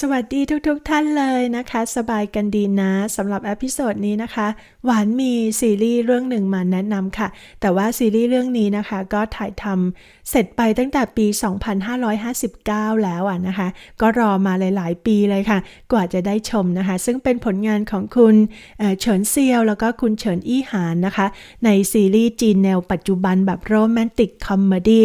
สวัสดีทุกๆทท่านเลยนะคะ สบายกันดีนะสำหรับเอพิโซดนี้นะคะ หวานมีซีรีส์เรื่องหนึ่งมาแนะนำค่ะ แต่ว่าซีรีส์เรื่องนี้นะคะ ก็ถ่ายทำเสร็จไปตั้งแต่ปี 2559 แล้วอะนะคะ ก็รอมาหลาย ๆ ปีเลยค่ะ กว่าจะได้ชมนะคะ ซึ่งเป็นผลงานของคุณเเฉินเซียว แล้วก็คุณเฉินอี้หานนะคะ ในซีรีส์จีนแนวปัจจุบันแบบโรแมนติกคอมเมดี้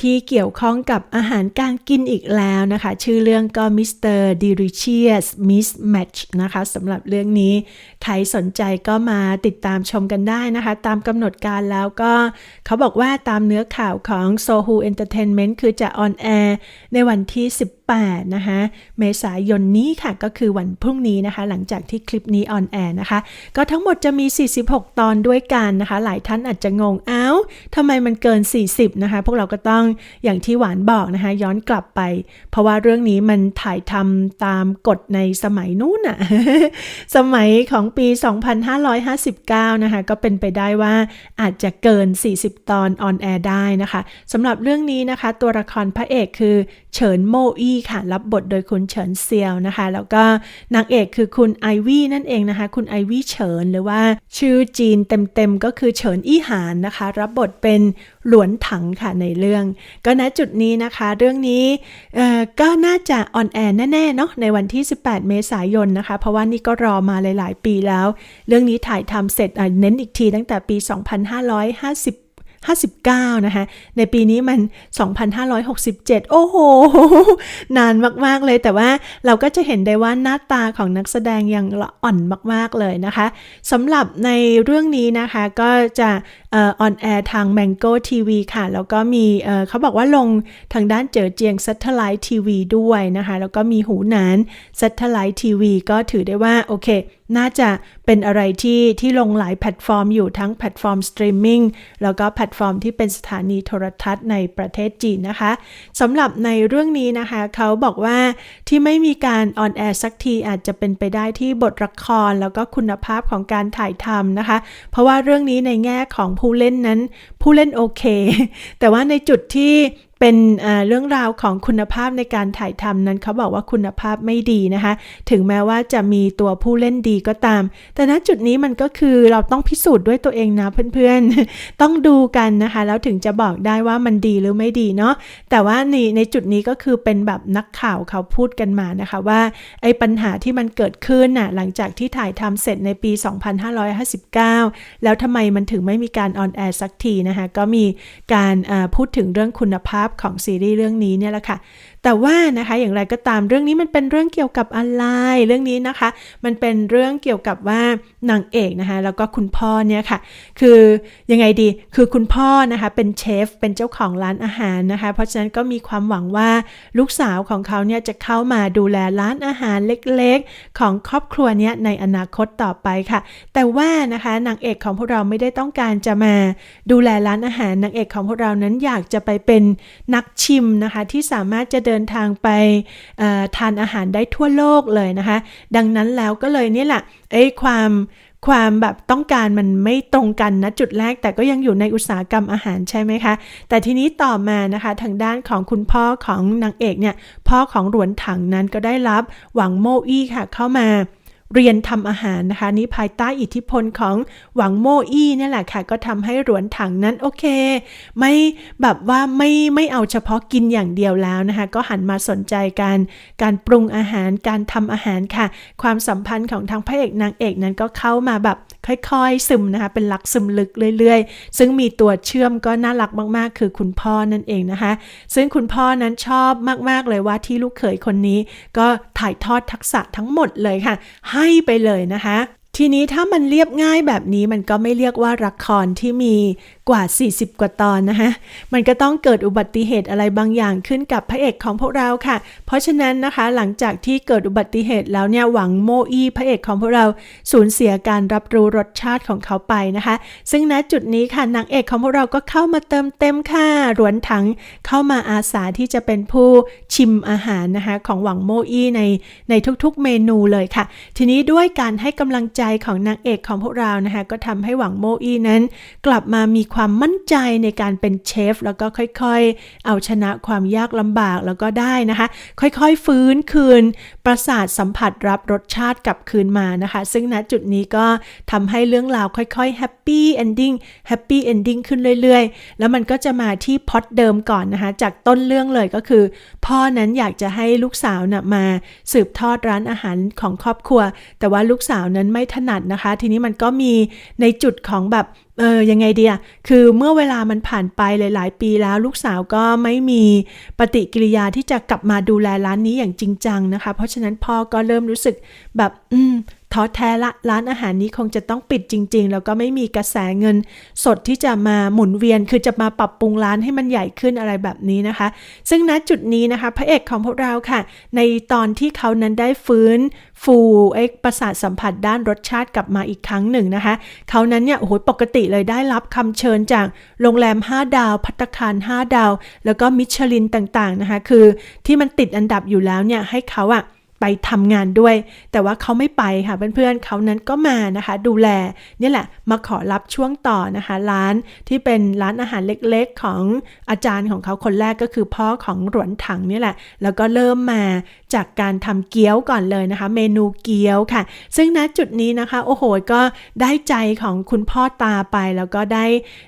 ที่เกี่ยวข้องกับอาหารการกินอีกแล้วนะคะ ชื่อเรื่องก็ Mr. Delicious Mismatch นะคะสำหรับเรื่องนี้ใครสนใจก็มาติดตามชมกันได้นะคะ ตามกำหนดการแล้วก็เขาบอกว่าตามเนื้อข่าวของ Sohu Entertainment คือจะออนแอร์ในวันที่ 18 8 นะคะ เมษายนนี้ค่ะ ก็คือวันพรุ่งนี้นะคะ หลังจากที่คลิปนี้ออนแอร์นะคะ ก็ทั้งหมดจะมี 46 ตอนด้วยกันนะคะ หลายท่านอาจจะงง เอ้าทำไมมันเกิน 40 นะคะ พวกเราก็ต้องอย่างที่หวานบอกนะคะ ย้อนกลับไป เพราะว่าเรื่องนี้มันถ่ายทำตามกฎในสมัยนู้นอะสมัยของปี 2559 นะคะ ก็เป็นไปได้ว่าอาจจะเกิน 40 ตอนออนแอร์ได้นะคะสำหรับเรื่องนี้นะคะ ตัวละครพระเอกคือเฉินโมอี้ค่ะ รับบทโดยคุณเฉินเซียวนะคะ แล้วก็นางเอกคือคุณไอวี่นั่นเองนะคะ คุณไอวี่เฉินหรือว่าชื่อจีนเต็มๆก็คือเฉินอี้หานนะคะ รับบทเป็นหลวนถังค่ะในเรื่อง ก็ณจุดนี้นะคะ เรื่องนี้ก็น่าจะออนแอร์แน่ๆเนาะในวันที่ 18 เมษายนนะคะ เพราะว่านี่ก็รอมาหลาย ๆ ปีแล้ว เรื่องนี้ถ่ายทำเสร็จเน้นอีกทีตั้งแต่ปี 2550 59 นะคะ ในปีนี้มัน 2,567 โอ้โห นานมาก ๆ เลย แต่ว่าเราก็จะเห็นได้ว่าหน้าตาของนักแสดงยังละอ่อนมาก ๆ เลยนะคะสำหรับในเรื่องนี้นะคะก็จะออนแอร์ทาง Mango TV ค่ะ แล้วก็มีเอ่อเขาบอกว่าลงทางด้านเจอเจียง Satellite TV ด้วยนะคะ แล้วก็มีหูหนาน Satellite TV ก็ถือได้ว่า โอเค น่าจะเป็นอะไรที่ที่ลงหลายแพลตฟอร์มอยู่ทั้งแพลตฟอร์มสตรีมมิ่งแล้วก็แพลตฟอร์มที่เป็นสถานีโทรทัศน์ในประเทศจีนนะคะสำหรับในเรื่องนี้นะคะ เขาบอกว่าที่ไม่มีการออนแอร์สักทีอาจจะเป็นไปได้ที่บทละคร แล้วก็คุณภาพของการถ่ายทำนะคะ เพราะว่าเรื่องนี้ในแง่ของผู้เล่นนั้น ผู้เล่นโอเค แต่ว่าในจุดที่ เป็นเรื่องราวของคุณภาพในการถ่ายทำนั้นเขาบอกว่าคุณภาพไม่ดีนะคะ ถึงแม้ว่าจะมีตัวผู้เล่นดีก็ตาม แต่ณจุดนี้มันก็คือเราต้องพิสูจน์ด้วยตัวเองนะเพื่อนๆ ต้องดูกันนะคะ แล้วถึงจะบอกได้ว่ามันดีหรือไม่ดีเนาะแต่ว่าในในจุดนี้ก็คือเป็นแบบนักข่าวเขาพูดกันมานะคะว่าไอ้ปัญหาที่มันเกิดขึ้นน่ะหลังจากที่ถ่ายทำเสร็จในปี 2559 แล้วทำไมมันถึงไม่มีการออนแอร์สักทีนะคะก็มีการพูดถึงเรื่องคุณภาพของซีรีส์เรื่องนี้เนี่ยแหละค่ะ แต่ว่านะคะอย่างไรก็ตามเรื่องนี้มันเป็นเรื่องเกี่ยวกับอะไรเรื่องนี้นะคะ มันเป็นเรื่องเกี่ยวกับว่านางเอกนะคะแล้วก็คุณพ่อเนี่ยค่ะ คือยังไงดีคือคุณพ่อนะคะเป็นเชฟเป็นเจ้าของร้านอาหารนะคะ เพราะฉะนั้นก็มีความหวังว่าลูกสาวของเขาเนี่ยจะเข้ามาดูแลร้านอาหารเล็กๆ ของครอบครัวเนี้ยในอนาคตต่อไปค่ะ แต่ว่านะคะนางเอกของพวกเราไม่ได้ต้องการจะมาดูแลร้านอาหารนางเอกของพวกเรานั้นอยากจะไปเป็นนักชิมนะคะที่สามารถจะเดินทางไปทานอาหารได้ทั่วโลกเลยนะคะ ดังนั้นแล้วก็เลยนี่แหละไอ้ความความแบบต้องการมันไม่ตรงกันนะจุดแรก แต่ก็ยังอยู่ในอุตสาหกรรมอาหารใช่ไหมคะ แต่ทีนี้ต่อมานะคะทางด้านของคุณพ่อของนางเอกเนี่ยพ่อของหลวนถังนั้นก็ได้รับหวังโมอี้ค่ะเข้ามา เรียนทำอาหารนะคะ นี้ภายใต้อิทธิพลของหวังโมอี้นี่แหละค่ะ ก็ทำให้หลวนถังนั้นโอเค ไม่แบบว่าไม่ไม่เอาเฉพาะกินอย่างเดียวแล้วนะคะ ก็หันมาสนใจการการปรุงอาหารการทำอาหารค่ะ ความสัมพันธ์ของทางพระเอกนางเอกนั้นก็เข้ามาแบบค่อยๆ ซึมนะคะ เป็นหลักซึมลึกเรื่อยๆ ซึ่งมีตัวเชื่อมก็น่ารักมากๆ คือคุณพ่อนั่นเองนะคะ ซึ่งคุณพ่อนั้นชอบมากๆเลยว่าที่ลูกเขยคนนี้ ก็ถ่ายทอดทักษะทั้งหมดเลยค่ะ ให้ไปเลยนะคะทีนี้ถ้ามันเรียบง่ายแบบนี้มันก็ไม่เรียกว่าละครที่มีกว่า 40 กว่าตอนนะคะมันก็ต้องเกิดอุบัติเหตุอะไรบางอย่างขึ้นกับพระเอกของพวกเราค่ะ เพราะฉะนั้นนะคะหลังจากที่เกิดอุบัติเหตุแล้วเนี่ยหวังโมอี้พระเอกของพวกเราสูญเสียการรับรู้รสชาติของเขาไปนะคะ ซึ่งณจุดนี้ค่ะนางเอกของพวกเราก็เข้ามาเติมเต็มค่ะรวนถังเข้ามาอาสาที่จะเป็นผู้ชิมอาหารนะคะของหวังโมอี้ในในทุกๆเมนูเลยค่ะ ทีนี้ด้วยการให้กำลังใจของนางเอกของพวกเรานะคะก็ทำให้หวังโมอี้นั้น กลับมามีความมั่นใจในการเป็นเชฟแล้วก็ค่อยๆ เอาชนะความยากลำบากแล้วก็ได้นะคะ ค่อยๆฟื้นคืน ประสาทสัมผัสรับรสชาติกลับคืนมานะคะ ซึ่งณจุดนี้ก็ทำให้เรื่องราวค่อยๆแฮปปี้เอนดิ้งแฮปปี้เอนดิ้งขึ้นเรื่อยๆ แล้วมันก็จะมาที่พอดเดิมก่อนนะคะ จากต้นเรื่องเลยก็คือ พ่อนั้นอยากจะให้ลูกสาวน่ะมาสืบทอดร้านอาหารของครอบครัว แต่ว่าลูกสาวนั้นไม่ถนัดนะคะ ทีนี้มันก็มีในจุดของแบบเออยังไงเดียคือเมื่อเวลามันผ่านไปหลาย ๆ ปีแล้วลูกสาวก็ไม่มีปฏิกิริยาที่จะกลับมาดูแลร้านนี้อย่างจริงจังนะคะ เพราะฉะนั้นพ่อก็เริ่มรู้สึกแบบ อืม ท้อแท้ละร้านอาหารนี้คงจะต้องปิดจริง ๆ แล้วก็ไม่มีกระแสเงิน สดที่จะมาหมุนเวียน คือจะมาปรับปรุงร้านให้มันใหญ่ขึ้นอะไรแบบนี้นะคะ ซึ่งณจุดนี้นะคะ พระเอกของพวกเราค่ะ ในตอนที่เขานั้นได้ฟื้นฟูเอ็กประสาทสัมผัสด้านรสชาติกลับมาอีกครั้งหนึ่งนะคะ เขานั้นเนี่ยโอ้โหปกติเลยได้รับคำเชิญจากโรงแรม 5 ดาว พัตตาคาร 5 ดาว แล้วก็มิชลินต่างๆนะคะ คือที่มันติดอันดับอยู่แล้วเนี่ยให้เขาอะ ไปทำงานด้วย แต่ว่าเขาไม่ไปค่ะเพื่อนๆเขานั้นก็มานะคะ ดูแลนี่แหละมาขอรับช่วงต่อนะคะ ร้านที่เป็นร้านอาหารเล็กๆ ของอาจารย์ของเขาคนแรกก็คือพ่อของหลวนถังนี่แหละ แล้วก็เริ่มมาจากการทำเกี๊ยวก่อนเลยนะคะ เมนูเกี๊ยวค่ะ ซึ่งณจุดนี้นะคะ โอ้โหก็ได้ใจของคุณพ่อตาไปแล้วก็ได้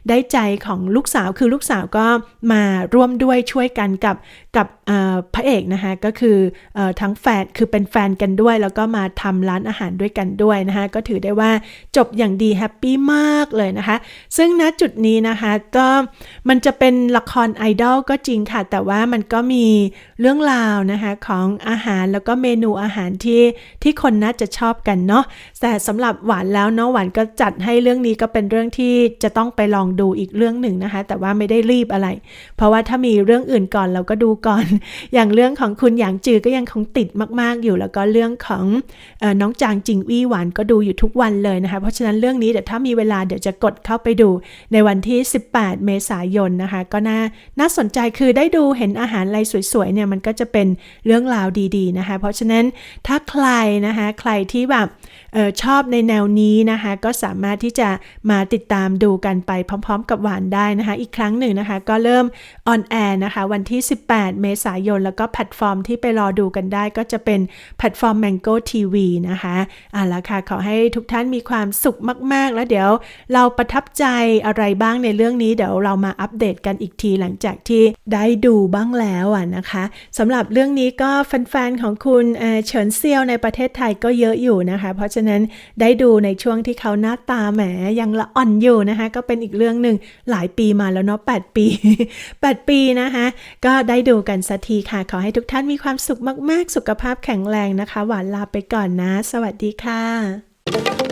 ได้ใจของลูกสาวคือลูกสาวก็มาร่วมด้วยช่วยกันกับกับพระเอกนะคะก็คืออทั้งแฟนคือเป็นแฟนกันด้วย แล้วก็มาทำร้านอาหารด้วยกันด้วยนะคะก็ถือได้ว่าจบอย่างดีแฮปปี้มากเลยนะคะ ซึ่งณจุดนี้นะคะก็มันจะเป็นละครไอดอลก็จริงค่ะ แต่ว่ามันก็มีเรื่องราวนะคะของอาหารแล้วก็เมนูอาหารที่ที่คนน่าจะชอบกันเนาะแต่สำหรับหวานแล้วเนาะหวานก็จัดให้เรื่องนี้ก็เป็นเรื่องที่จะต้องไปลองดูอีกเรื่องหนึ่งนะคะ แต่ว่าไม่ได้รีบอะไร เพราะว่าถ้ามีเรื่องอื่นก่อนเราก็ดูก่อนอย่างเรื่องของคุณหยางจือก็ยังคงติดมาก ๆ อยู่ แล้วก็เรื่องของอน้องจางจิงวี่หวานก็ดูอยู่ทุกวันเลยนะคะ เพราะฉะนั้นเรื่องนี้เดี๋ยวถ้ามีเวลาเดี๋ยวจะกดเข้าไปดูในวันที่ 18 เมษายนนะคะ ก็น่าน่าสนใจคือได้ดูเห็นอาหารอะไรสวย ๆ เนี่ยมันก็จะเป็นเรื่องราวดี ๆ นะคะ เพราะฉะนั้นถ้าใครนะคะใครที่แบบ ออชอบในแนวนี้นะคะ ก็สามารถที่จะมาติดตามดูกันไปพร้อม ๆ กับหวานได้นะคะ อีกครั้งหนึ่งนะคะ ก็เริ่มออนแอร์นะคะ วันที่ 18 เมษายน แล้วก็แพลตฟอร์มที่ไปรอดูกันได้ ก็จะเป็นแพลตฟอร์ม Mango TV นะคะอะล้วค่ะ ขอให้ทุกท่านมีความสุขมาก ๆ แล้วเดี๋ยวเราประทับใจอะไรบ้างในเรื่องนี้ เดี๋ยวเรามาอัปเดตกันอีกทีหลังจากที่ได้ดูบ้างแล้วอะนะคะสำหรับเรื่องนี้ก็แฟนๆของคุณเเฉินเซียวในประเทศไทยก็เยอะอยู่นะคะ เพราะฉะะนั้นได้ดูในช่วงที่เขาหน้าตาแหมยังละอ่อนอยู่นะคะก็เป็นอีกเรื่องหนึ่งหลายปีมาแล้วเนาะ8ปี 8 ปีนะคะก็ได้ดูกันสักทีค่ะ ขอให้ทุกท่านมีความสุขมาก ๆ สุขภาพแข็งแรงนะคะ หวานลาไปก่อนนะ สวัสดีค่ะ